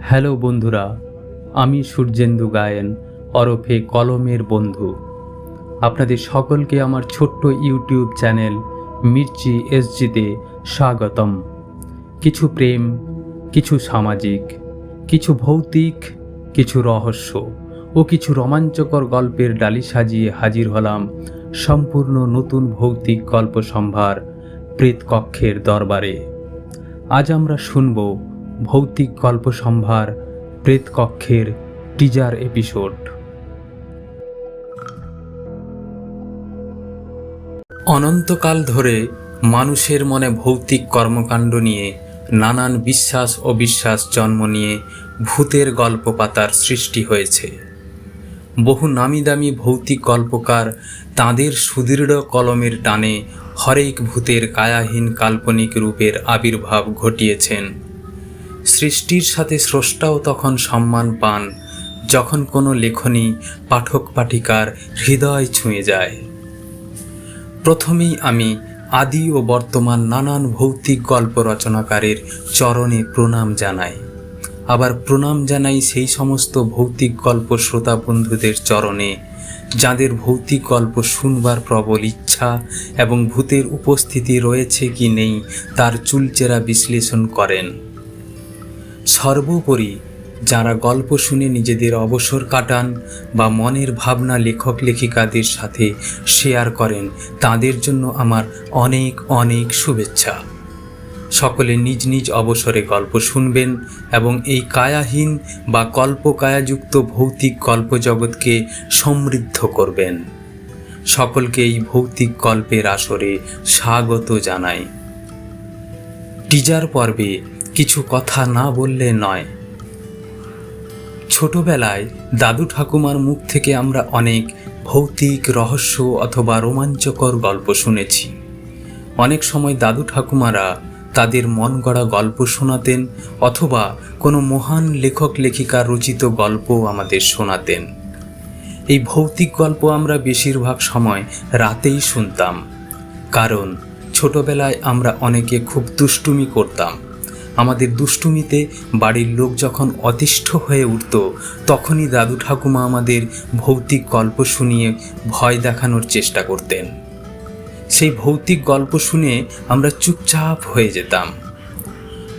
Hello বন্ধুরা, আমি সূর্যেন্দু গায়েন, ওরফে কলমের বন্ধু। আপনাদের সকলকে আমার ছোট্ট ইউটিউব চ্যানেল মির্চি এসজিতে স্বাগতম। কিছু প্রেম, কিছু সামাজিক, কিছু ভৌতিক, কিছু রহস্য ও কিছু রোমাঞ্চকর গল্পের ডালি সাজিয়ে হাজির হলাম সম্পূর্ণ নতুন ভৌতিক গল্প সম্ভার প্রেতকক্ষের দরবারে। আজ আমরা শুনব ভৌতিক গল্প সম্ভার প্রেতকক্ষের টিজার এপিসোড অনন্তকাল ধরে মানুষের মনে ভৌতিক কর্মকাণ্ড নিয়ে নানান বিশ্বাস ও বিশ্বাস জন্ম নিয়ে ভূতের গল্প পাতার সৃষ্টি হয়েছে। বহু নামি দামি ভৌতিক গল্পকার তাঁদের সুদৃঢ় কলমের টানে হরেক ভূতের কায়াহীন কাল্পনিক রূপের আবির্ভাব ঘটিয়েছেন। সৃষ্টির সাথে স্রষ্টাও তখন সম্মান পান, যখন কোনো লেখনী পাঠক পাঠিকার হৃদয় ছুঁয়ে যায়। প্রথমেই আমি আদি ও বর্তমান নানান ভৌতিক গল্প রচনাকারের চরণে প্রণাম জানাই। আবার প্রণাম জানাই সেই সমস্ত ভৌতিক গল্প শ্রোতা বন্ধুদের চরণে, যাদের ভৌতিক গল্প শুনবার প্রবল ইচ্ছা এবং ভূতের উপস্থিতি রয়েছে কি নেই তার চুলচেরা বিশ্লেষণ করেন। সর্বোপরি যারা গল্প শুনে নিজেদের অবসর কাটান বা মনের ভাবনা লেখক লেখিকাদের সাথে শেয়ার করেন, তাদের জন্য আমার অনেক অনেক শুভেচ্ছা। সকলে নিজ নিজ অবসরে গল্প শুনবেন এবং এই কায়াহীন বা কল্পকায়াযুক্ত ভৌতিক গল্প জগৎকে সমৃদ্ধ করবেন। সকলকে এই ভৌতিক গল্পের আসরে স্বাগত জানাই। টিজার পর্বে কিছু কথা না বললে নয়। ছোটবেলায় দাদু ঠাকুমার মুখ থেকে আমরা অনেক ভৌতিক রহস্য অথবা রোমাঞ্চকর গল্প শুনেছি। অনেক সময় দাদু ঠাকুমারা তাদের মন গড়া গল্প শোনাতেন অথবা কোনো মহান লেখক লেখিকার রচিত গল্প আমাদের শোনাতেন। এই ভৌতিক গল্প আমরা বেশিরভাগ সময় রাতেই শুনতাম। কারণ ছোটবেলায় আমরা অনেকে খুব দুষ্টুমি করতাম। আমাদের দুষ্টুমিতে বাড়ির লোক যখন অতিষ্ঠ হয়ে উঠত, তখনই দাদু ঠাকুমা আমাদের ভৌতিক গল্প শুনিয়ে ভয় দেখানোর চেষ্টা করতেন। সেই ভৌতিক গল্প শুনে আমরা চুপচাপ হয়ে যেতাম।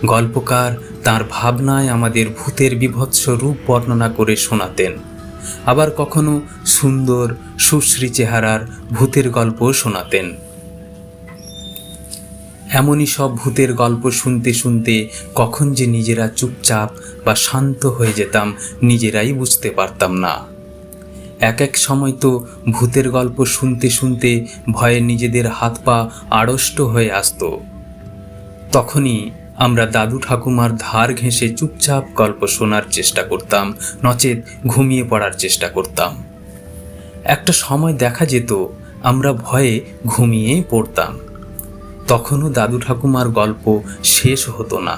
গল্পকার তার ভাবনায় আমাদের ভূতের বিভৎস রূপ বর্ণনা করে শোনাতেন। আবার কখনো সুন্দর, সুশ্রী চেহারার ভূতের গল্প শোনাতেন। এমনই সব ভূতের গল্প শুনতে শুনতে কখন যে নিজেরা চুপচাপ বা শান্ত হয়ে যেতাম, নিজেরাই বুঝতে পারতাম না। এক এক সময় তো ভূতের গল্প শুনতে শুনতে ভয়ে নিজেদের হাত পা আড়ষ্ট হয়ে আসতো। তখনই আমরা দাদু ঠাকুমার ধার ঘেঁষে চুপচাপ গল্প শোনার চেষ্টা করতাম, নচেত ঘুমিয়ে পড়ার চেষ্টা করতাম। একটা সময় দেখা যেত, আমরা ভয়ে ঘুমিয়ে পড়তাম। তখনও দাদু ঠাকুমার গল্প শেষ হতো না,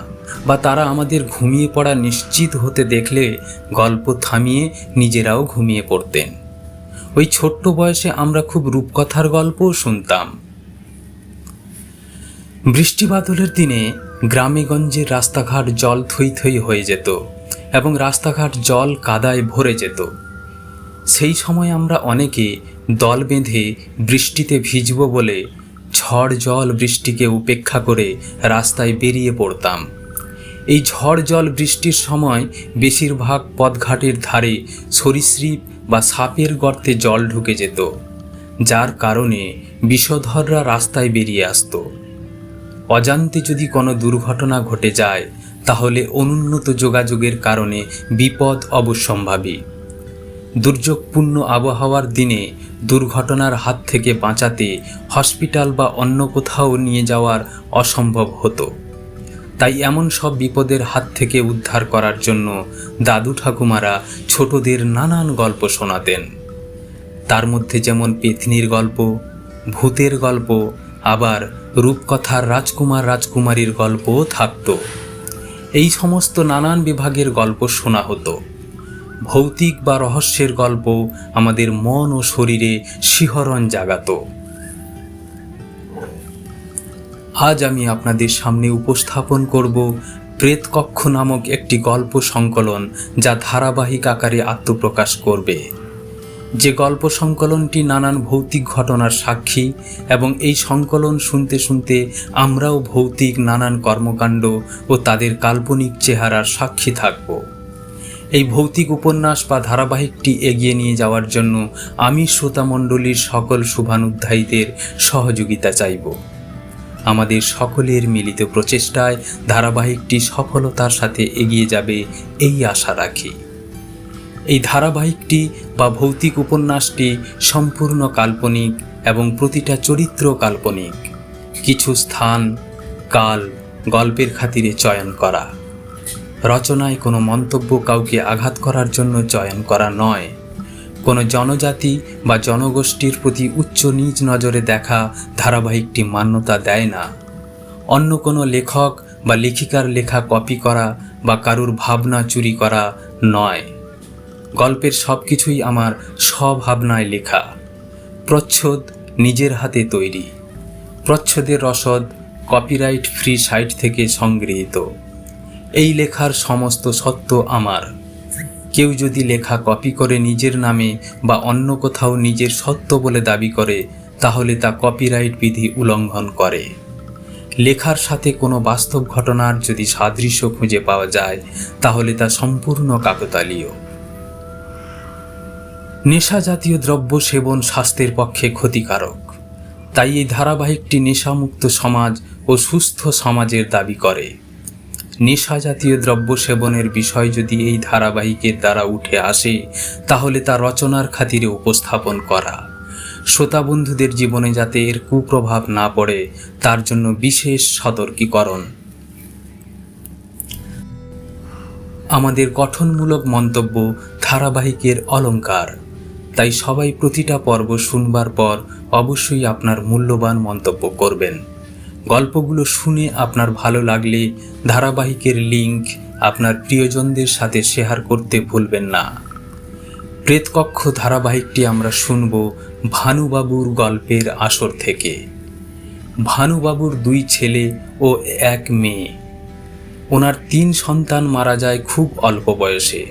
বা তারা আমাদের ঘুমিয়ে পড়া নিশ্চিত হতে দেখলে গল্প থামিয়ে নিজেরাও ঘুমিয়ে পড়তেন। ওই ছোট্ট বয়সে আমরা খুব রূপকথার গল্পও শুনতাম। বৃষ্টি বাদলের দিনে গ্রামেগঞ্জের রাস্তাঘাট জল থই থই হয়ে যেত এবং রাস্তাঘাট জল কাদায় ভরে যেত। সেই সময় আমরা অনেকে দল বেঁধে বৃষ্টিতে ভিজব বলে ঝড় জল বৃষ্টিকে উপেক্ষা করে রাস্তায় বেরিয়ে পড়তাম। এই ঝড় জল বৃষ্টির সময় বেশিরভাগ পথঘাটের ধারে সরীসৃপ বা সাপের গর্তে জল ঢুকে যেত, যার কারণে বিষধররা রাস্তায় বেরিয়ে আসতো। অজান্তে যদি কোনো দুর্ঘটনা ঘটে যায়, তাহলে অনুন্নত যোগাযোগের কারণে বিপদ অবশ্যম্ভাবী। দুর্যোগপূর্ণ আবহাওয়ার দিনে দুর্ঘটনার হাত থেকে বাঁচাতে হসপিটাল বা অন্য কোথাও নিয়ে যাওয়ার অসম্ভব হতো। তাই এমন সব বিপদের হাত থেকে উদ্ধার করার জন্য দাদু ঠাকুমারা ছোটদের নানান গল্প শোনাতেন। তার মধ্যে যেমন পেতনির গল্প, ভূতের গল্প, আবার রূপকথার রাজকুমার রাজকুমারীর গল্পও থাকত। এই সমস্ত নানান বিভাগের গল্প শোনা হতো। ভৌতিক বা রহস্যের গল্প আমাদের মন ও শরীরে শিহরণ জাগাত। আজ আমি আপনাদের সামনে উপস্থাপন করব প্রেতকক্ষ নামক একটি গল্প সংকলন যা ধারাবাহিক আকারে আত্মপ্রকাশ করবে। যে গল্প সংকলনটি নানান ভৌতিক ঘটনার সাক্ষী এবং এই সংকলন শুনতে শুনতে আমরাও ভৌতিক নানান কর্মকাণ্ড ও তাদের কাল্পনিক চেহারার সাক্ষী থাকব। এই ভৌতিক উপন্যাস বা ধারাবাহিকটি এগিয়ে নিয়ে যাওয়ার জন্য আমি শ্রোতামণ্ডলীর সকল শুভানুধ্যায়ীদের সহযোগিতা চাইব। আমাদের সকলের মিলিত প্রচেষ্টায় ধারাবাহিকটি সফলতার সাথে এগিয়ে যাবে এই আশা রাখি। এই ধারাবাহিকটি বা ভৌতিক উপন্যাসটি সম্পূর্ণ কাল্পনিক এবং প্রতিটা চরিত্র কাল্পনিক। কিছু স্থান, কাল, গল্পের খাতিরে চয়ন করা। রচনায় কোনো মন্তব্য কাউকে আঘাত করার জন্য চয়ন করা নয়। কোনো জনজাতি বা জনগোষ্ঠীর প্রতি উচ্চ নিজ নজরে দেখা ধারাবাহিকটি মান্যতা দেয় না। অন্য কোনো লেখক বা লেখিকার লেখা কপি করা বা কারুর ভাবনা চুরি করা নয়। গল্পের সব কিছুই আমার স্বভাবনায় লেখা। প্রচ্ছদ নিজের হাতে তৈরি। প্রচ্ছদের রসদ কপিরাইট ফ্রি সাইট থেকে সংগৃহীত। এই লেখার সমস্ত সত্য আমার। কেউ যদি লেখা কপি করে নিজের নামে বা অন্য কোথাও নিজের সত্য বলে দাবি করে, তাহলে তা কপিরাইট বিধি উল্লঙ্ঘন করে। লেখার সাথে কোনো বাস্তব ঘটনার যদি সাদৃশ্য খুঁজে পাওয়া যায়, তাহলে তা সম্পূর্ণ কাকতালীয়। নেশা জাতীয় দ্রব্য সেবন স্বাস্থ্যের পক্ষে ক্ষতিকারক। তাই এই ধারাবাহিকটি নেশামুক্ত সমাজ ও সুস্থ সমাজের দাবি করে। নেশা জাতীয় দ্রব্য সেবনের বিষয় যদি এই ধারাবাহিকের দ্বারা উঠে আসে, তাহলে তা রচনার খাতিরে উপস্থাপন করা। শ্রোতা বন্ধুদের জীবনে যাতে এর কুপ্রভাব না পড়ে, তার জন্য বিশেষ সতর্কীকরণ। আমাদের গঠনমূলক মন্তব্য ধারাবাহিকের অলংকার তাই সবাই প্রতিটা পর্ব শুনবার পর অবশ্যই আপনার মূল্যবান মন্তব্য করবেন। গল্পগুলো শুনে আপনার ভালো লাগলে ধারাবাহিকের লিংক আপনার প্রিয়জনদের সাথে শেয়ার করতে ভুলবেন না। প্রেতকক্ষ ধারাবাহিকটি আমরা শুনব ভানুবাবুর গল্পের আসর থেকে। ভানুবাবুর দুই ছেলে ও এক মেয়ে। ওনার তিন সন্তান মারা যায় খুব অল্প বয়সে।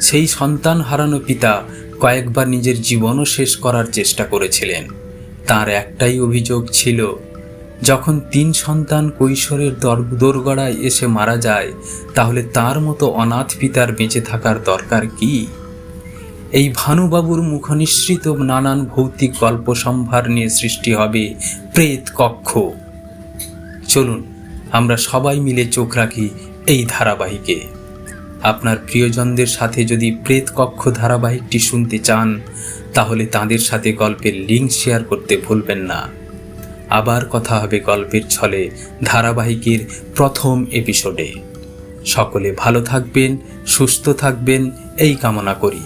সেই সন্তান হারানো পিতা কয়েকবার নিজের জীবনও শেষ করার চেষ্টা করেছিলেন। তার একটাই অভিযোগ ছিল যখন তিন সন্তান কৈশোরের দর- দোরগড়ায় এসে মারা যায়, তাহলে তার মতো অনাথ পিতার বেঁচে থাকার দরকার কি? এই ভানুবাবুর মুখনিসৃত নানান ভৌতিক গল্প সম্ভার নিয়ে সৃষ্টি হবে প্রেত কক্ষ। চলুন, আমরা সবাই মিলে চোখ রাখি এই ধারাবাহিকে। আপনার প্রিয়জনদের সাথে যদি প্রেত কক্ষ ধারাবাহিকটি শুনতে চান, তাহলে তাদের সাথে গল্পের লিঙ্ক শেয়ার করতে ভুলবেন না। আবার কথা হবে গল্পের ছলে ধারাবাহিকের প্রথম এপিসোডে। সকলে ভালো থাকবেন, সুস্থ থাকবেন, এই কামনা করি।